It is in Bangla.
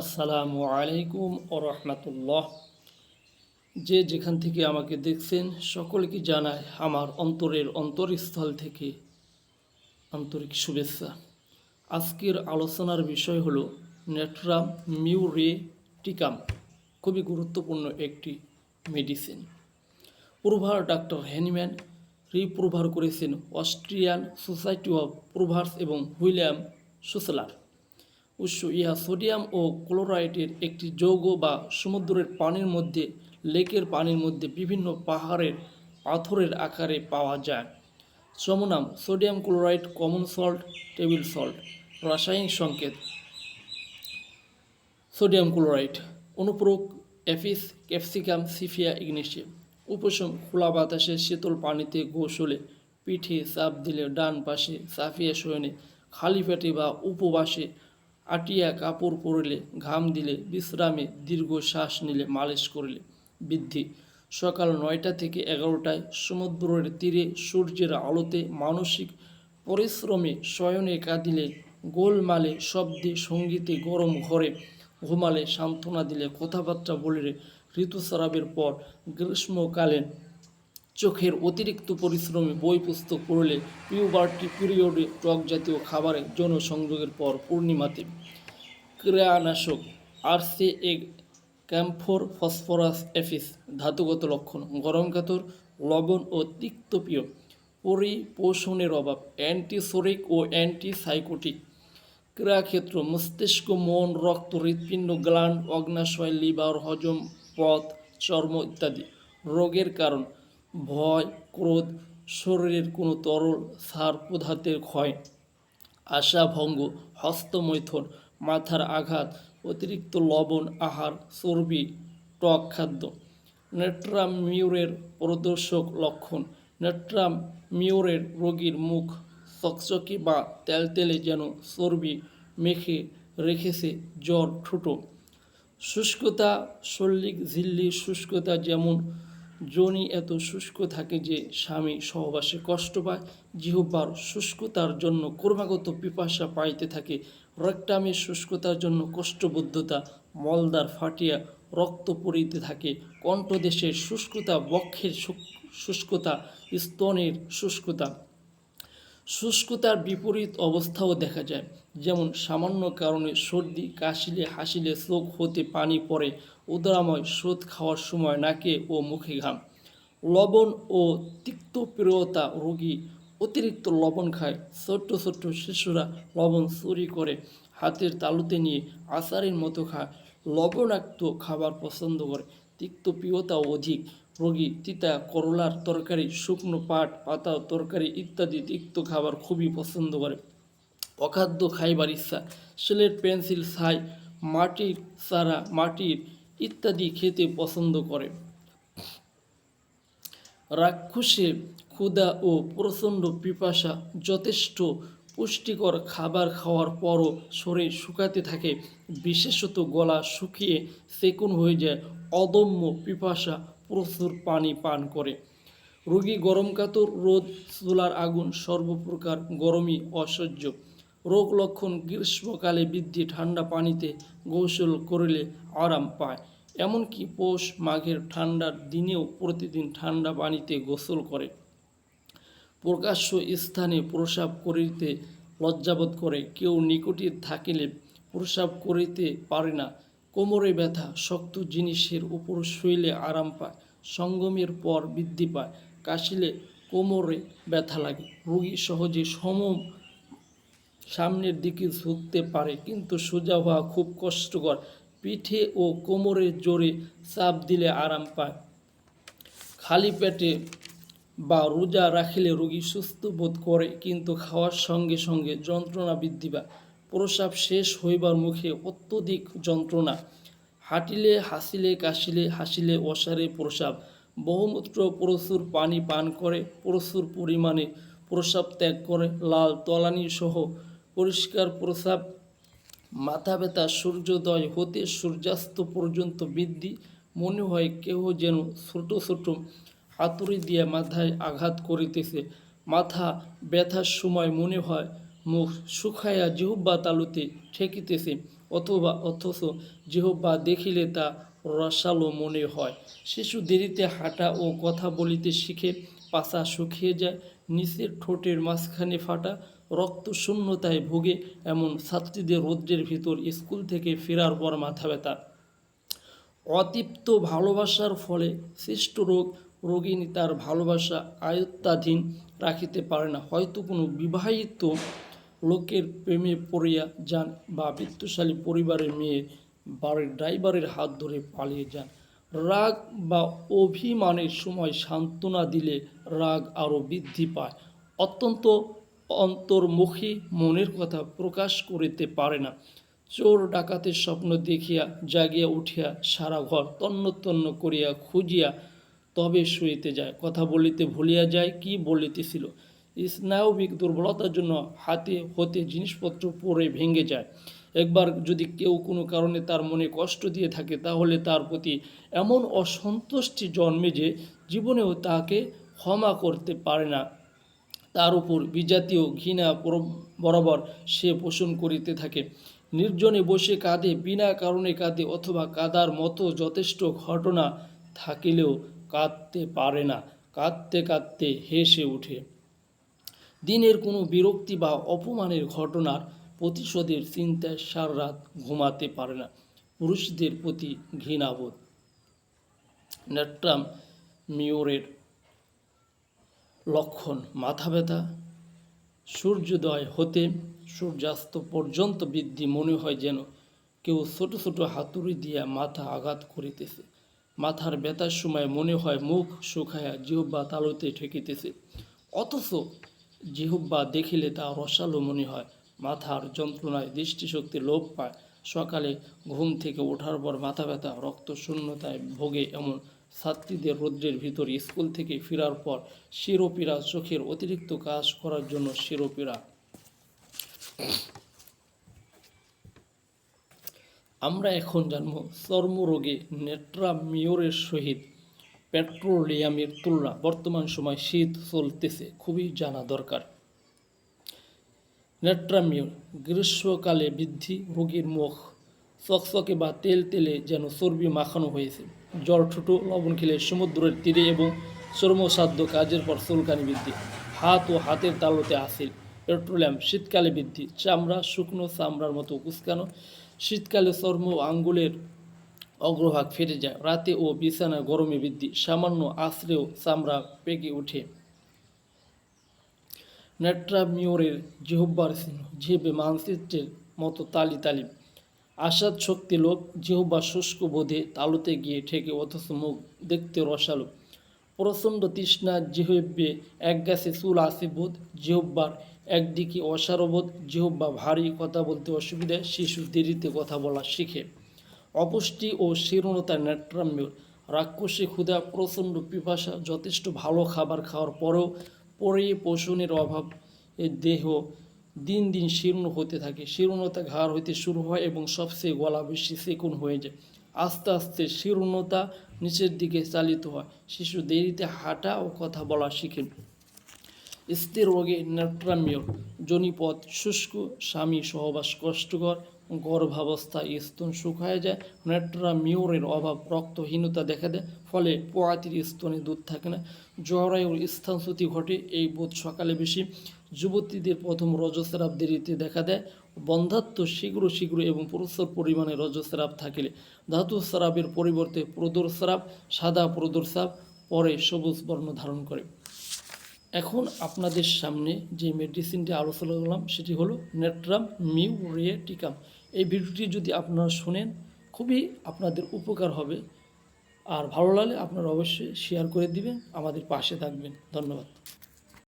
আসসালামু আলাইকুম ও রহমতুল্লাহ। যে যেখান থেকে আমাকে দেখছেন, সকলকে জানায় আমার অন্তরের অন্তরস্থল থেকে আন্তরিক শুভেচ্ছা। আজকের আলোচনার বিষয় হলো নেট্রাম মিউরেটিকাম, খুবই গুরুত্বপূর্ণ একটি মেডিসিন প্রভার ডাক্তার হ্যানিম্যান রিপ্রভার করেছেন অস্ট্রিয়ান সোসাইটি অফ প্রভার্স এবং হুইলিয়াম সুসলার। উৎস, ইহা সোডিয়াম ও ক্লোরাইডের একটি যৌগ বা সমুদ্রের পানির মধ্যে, লেকের পানির মধ্যে বিভিন্ন পাহাড়ের পাথরের আকারে পাওয়া যায়। সমনাম sodium chloride, common salt, table salt. রাসায়নিক সংকেত, সোডিয়াম ক্লোরাইড। অনুপ্রয়োগ অ্যাফিস, ক্যাপসিকাম, সিফিয়া ইগনেশিয়াম উপশম, খোলা বাতাসে শীতল পানিতে গোসলে, পিঠে চাপ দিলে ডান পাশে সাফিয়া শয়নে, খালি পেটে বা উপবাসে আটিয়া কাপড় পরলে, ঘাম দিলে, বিশ্রামে দীর্ঘ শ্বাস নিলে মালিশ করলে। বৃদ্ধি, সকাল নয়টা থেকে এগারোটায় সমুদ্রের তীরে সূর্যের আলোতে মানসিক পরিশ্রমে শয়নে কাঁদিলে গোলমালে শব্দে সঙ্গীতে গরম ঘরে ঘুমালে সান্ত্বনা দিলে কথাবার্তা বলিলে ঋতুস্রাবের পর গ্রীষ্মকালীন চোখের অতিরিক্ত পরিশ্রমে বই পুস্তক পড়লে পিউবার্টি পিরিয়ডে টক জাতীয় খাবারে যৌন সংযোগের পর পূর্ণিমাতে ক্রিয়ানাশক আরসে এগ ক্যাম্ফোর ফসফরাস এফিস ধাতুগত লক্ষণ, গরম কাতর, লবণ ও তিক্তপীয় পরিপোষণের অভাব, অ্যান্টিসোরিক ও অ্যান্টিসাইকোটিক ক্রিয়াক্ষেত্র, মস্তিষ্ক, মন, রক্ত, হৃৎপিণ্ড গ্ল্যান্ড অগ্নাশয়, লিভার, হজম, পথ, চর্ম ইত্যাদি রোগের কারণ। ভয়, ক্রোধ, শরীরের কোনো তরল সার পদার্থের ক্ষয়, আশাভঙ্গ, হস্তমৈথন, মাথার আঘাত, অতিরিক্ত লবণ, আহার, চর্বি, টক খাদ্য। নেট্রামিউরের প্রদর্শক লক্ষণ, নেট্রামিউরের রোগীর মুখ চকচকে বা তেলতেলে যেন চর্বি মেখে রেখেছে জ্বর ঠুটো। শুষ্কতা শল্যিক ঝিল্লি শুষ্কতা যেমন জনি এত শুষ্ক থাকে যে স্বামী সহবাসে কষ্ট পায়। জিহ্বার শুষ্কতার জন্য ক্রমাগত পিপাসা পাইতে থাকে। রক্তামের শুষ্কতার জন্য কষ্টবদ্ধতা মলদার ফাটিয়া রক্ত পড়িতে থাকে। কণ্ঠদেশের শুষ্কতা, বক্ষের শুষ্কতা, স্তনের শুষ্কতা। শুষ্কতার বিপরীত অবস্থাও দেখা যায়। যেমন সামান্য কারণে সর্দি, কাশিলে, হাসিলে চোখ হতে পানি পড়ে। উদরাময় স্রোত খাওয়ার সময় নাকে ও মুখে ঘাম। লবণ ও তিক্ত প্রিয়তা রোগী অতিরিক্ত লবণ খায়। ছোট্ট ছোট্ট শিশুরা লবণ চুরি করে হাতের তালুতে নিয়ে আচারের মতো খায়। লবণাক্ত খাবার পছন্দ করে। তিক্তপ্রিয়তা অধিক। রোগী তিতা করলার তরকারি, শুকনো পাট, পাতা, তরকারি ইত্যাদি তিক্ত খাবার খুবই পছন্দ করে। অখাদ্য খাইবার ইচ্ছা। সেলের পেন্সিল ছাই, মাটির চারা, মাটির ইত্যাদি খেতে পছন্দ করে। রাক্ষসে ক্ষুধা ও প্রচণ্ড পিপাসা যথেষ্ট পুষ্টিকর খাবার খাওয়ার পরও শরীর শুকাতে থাকে। বিশেষত গলা শুকিয়ে সেকুন হয়ে যায়, অদম্য পিপাসা প্রচুর পানি পান করে। রোগী গরম কাতর রোদ, চুলার আগুন সর্বপ্রকার গরমই অসহ্য। রোগ লক্ষণ গ্রীষ্মকালে বৃদ্ধি ঠান্ডা পানিতে গোসল করলে আরাম পায়। এমনকি পৌষ মাঘের ঠান্ডার দিনেও প্রতিদিন ঠান্ডা পানিতে গোসল করে। প্রকাশ্য স্থানে প্রসাব করিতে লজ্জাবোধ করে। কেউ নিকটে থাকিলে প্রসাব করিতে পারে না। কোমরে ব্যথা শক্ত জিনিসের উপর শুইলে আরাম পায়। সঙ্গমের পর বৃদ্ধি পায়। কাশিলে কোমরে ব্যথা লাগে। রোগী সহজে সম সামনের দিকে ঝুঁকতে পারে, কিন্তু সোজা হওয়া খুব কষ্টকর। পিঠে ও কোমরে জোরে চাপ দিলে আরাম পায়। খালি পেটে বা রোজা রাখিলে রোগী সুস্থ বোধ করে, কিন্তু খাওয়ার সঙ্গে সঙ্গে যন্ত্রণা বৃদ্ধি পায়। প্রসাব শেষ হইবার মুখে অত্যধিক যন্ত্রণা। হাঁটিলে, হাসিলে, কাশিলে, হাসিলে অসারে প্রসাব বহুমূত্র প্রচুর পানি পান করে, প্রচুর পরিমাণে প্রসাব ত্যাগ করে, লাল তলানি সহ পরিষ্কার প্রসাব, মাথা ব্যথা, সূর্যোদয় হতে সূর্যাস্ত পর্যন্ত বৃদ্ধি, মনে হয় কেহ যেন ছোট ছোট হাতুড়ি দিয়ে মাথায় আঘাত করিতেছে। মাথা ব্যথার সময় মনে হয় মুখ শুকাইয়া জিহ্বা তালুতে ঠেকিতেছে, অথবা অথচ জিহ্বা দেখিলে তা রসালো মনে হয়। শিশু দেরিতে হাঁটা ও কথা বলিতে শিখে পাছা শুকিয়ে যায়, নিচের ঠোঁটের মাঝখানে ফাটা রক্ত শূন্যতায় ভোগে এমন ছাত্রীদের রৌদ্রের ভিতর স্কুল থেকে ফেরার পর মাথা ব্যথা। অতৃপ্ত ভালোবাসার ফলে সৃষ্ট রোগ রোগিনী তার ভালোবাসা আয়ত্তাধীন রাখিতে পারে না। হয়তো কোনো বিবাহিত লোকের প্রেমে পড়িয়া যান বা বিত্তশালী পরিবারের মেয়ে বাড়ির ড্রাইভারের হাত ধরে পালিয়ে যান। রাগ বা অভিমানের সময় সান্ত্বনা দিলে রাগ আরও বৃদ্ধি পায়। অত্যন্ত অন্তর্মুখী মনের কথা প্রকাশ করিতে পারে না। চোর ডাকাতের স্বপ্ন দেখিয়া জাগিয়া উঠিয়া সারা ঘর তন্ন তন্ন করিয়া খুঁজিয়া তবে শুইতে যায়। কথা বলিতে ভুলিয়া যায়, কি বলিতেছিল? স্নায়বিক দুর্বলতার জন্য হাতে হতে জিনিসপত্র পরে ভেঙে যায়। একবার যদি কেউ কোনো কারণে তার মনে কষ্ট দিয়ে থাকে, তাহলে তার প্রতি এমন অসন্তুষ্টি জন্মে যে জীবনেও তাকে ক্ষমা করতে পারে না। তার উপর বিজাতীয় ঘৃণা বরাবর সে পোষণ করিতে থাকে। নির্জনে বসে কাঁদে বিনা কারণে কাঁদে অথবা কাদার মতো যথেষ্ট ঘটনা থাকিলেও কাঁদতে পারে না। কাঁদতে কাঁদতে হেসে ওঠে দিনের কোনো বিরক্তি বা অপমানের ঘটনার প্রতিশোধের চিন্তায় সার রাত ঘুমাতে পারে না। পুরুষদের প্রতি ঘৃণাবোধ। নেট্রাম মিওরের লক্ষণ, মাথা ব্যথা, সূর্যোদয় হতে সূর্যাস্ত পর্যন্ত বৃদ্ধি মনে হয় যেন কেউ ছোট ছোট হাতুড়ি দিয়া মাথা আঘাত করিতেছে। মাথার ব্যথার সময় মনে হয় মুখ শুকায়া জিহ্বা তালুতে ঠেকিতেছে। অথচ জিহ্বা দেখিলে তা রসালো মনে হয়। মাথার যন্ত্রণায় দৃষ্টিশক্তি লোপ পায়। সকালে ঘুম থেকে ওঠার পর মাথা ব্যথা, রক্ত শূন্যতায় ভোগে এমন ছাত্রীদের রৌদ্রের ভিতর স্কুল থেকে ফেরার পর শিরোপীড়া চোখের অতিরিক্ত কাজ করার জন্য শিরোপীড়া আমরা এখন জানব চর্মরোগে নেট্রামিওরের সহিত পেট্রোলিয়ামের তুলনা। বর্তমান সময় শীত চলতেছে, খুবই জানা দরকার। নেট্রামিওর গ্রীষ্মকালে বৃদ্ধি, রোগীর মুখ চকচকে বা তেল তেলে যেন চর্বি মাখানো হয়েছে। ঠুটো, লবণ খেলে সমুদ্রের তীরে এবং চর্মসাধ্য কাজের পর চুলকানি বৃদ্ধি। হাত ও হাতের তালুতে আসিল। পেট্রোলিয়াম শীতকালে বৃদ্ধি। চামড়া শুকনো, চামড়ার মতো কুচকানো শীতকালে চর্ম আঙ্গুলের অগ্রভাগ ফেটে যায়। রাতে ও বিছানা গরমে বৃদ্ধি। সামান্য আশ্রেও চামড়া পেকে ওঠে। নেট্রামিওরের জিহ্বার চিহ্ন জিহ্বে মানচিত্রের মতো তালি তালি। আসাদ শক্তি লোভ জিহ্বা শুষ্ক বোধে তালুতে গিয়ে ঠেকে অথচ মুখ দেখতে রসালো। প্রচণ্ড তৃষ্ণা জিহ্বে এক গাছে চুল আসে বোধ জিহ্বার একদিকে অসারবোধ জিহ্বা ভারী কথা বলতে অসুবিধা, শিশু দেরিতে কথা বলা শিখে। অপুষ্টি ও শীর্ণতা নেট্রাম্যর রাক্ষসী ক্ষুধা, প্রচণ্ড পিপাসা, যথেষ্ট ভালো খাবার খাওয়ার পরেও পরে পোষণের অভাব দেহ দিন দিন শীর্ণ হতে থাকে। শীর্ণতা ঘাড় হইতে শুরু হয় এবং সবচেয়ে গলা বেশি সেকুন হয়ে যায়। আস্তে আস্তে শীর্ণতা নিচের দিকে চালিত হয়। শিশু দেরিতে হাঁটা ও কথা বলা শিখে স্থির রোগে নেট্রামিয়র জনিপথ শুষ্ক, স্বামী সহবাস কষ্টকর গর্ভাবস্থায় স্তন শুকায় যায় নেট্রামিওরের অভাব রক্তহীনতা দেখা দেয়, ফলে পোয়াতির স্তনে দুধ থাকে না। জরায়ুর স্থানচ্যুতি ঘটে, এই বোধ সকালে বেশি। যুবতীদের প্রথম রজস্রাব দেরিতে দেখা দেয়। বন্ধাত্ম শীঘ্র শীঘ্র এবং প্রচুর পরিমাণে রজস্রাব থাকিলে। ধাতু স্রাবের পরিবর্তে প্রদর স্রাব সাদা প্রদর স্রাব পরে সবুজ বর্ণ ধারণ করে। এখন আপনাদের সামনে যে মেডিসিনটি আলোচনা করলাম, সেটি হলো নেট্রাম মিউরিয়েটিকাম এই ভিডিওটি যদি আপনারা শোনেন, খুবই আপনাদের উপকার হবে। আর ভালো লাগলে আপনারা অবশ্যই শেয়ার করে দিবেন, আমাদের পাশে থাকবেন। ধন্যবাদ।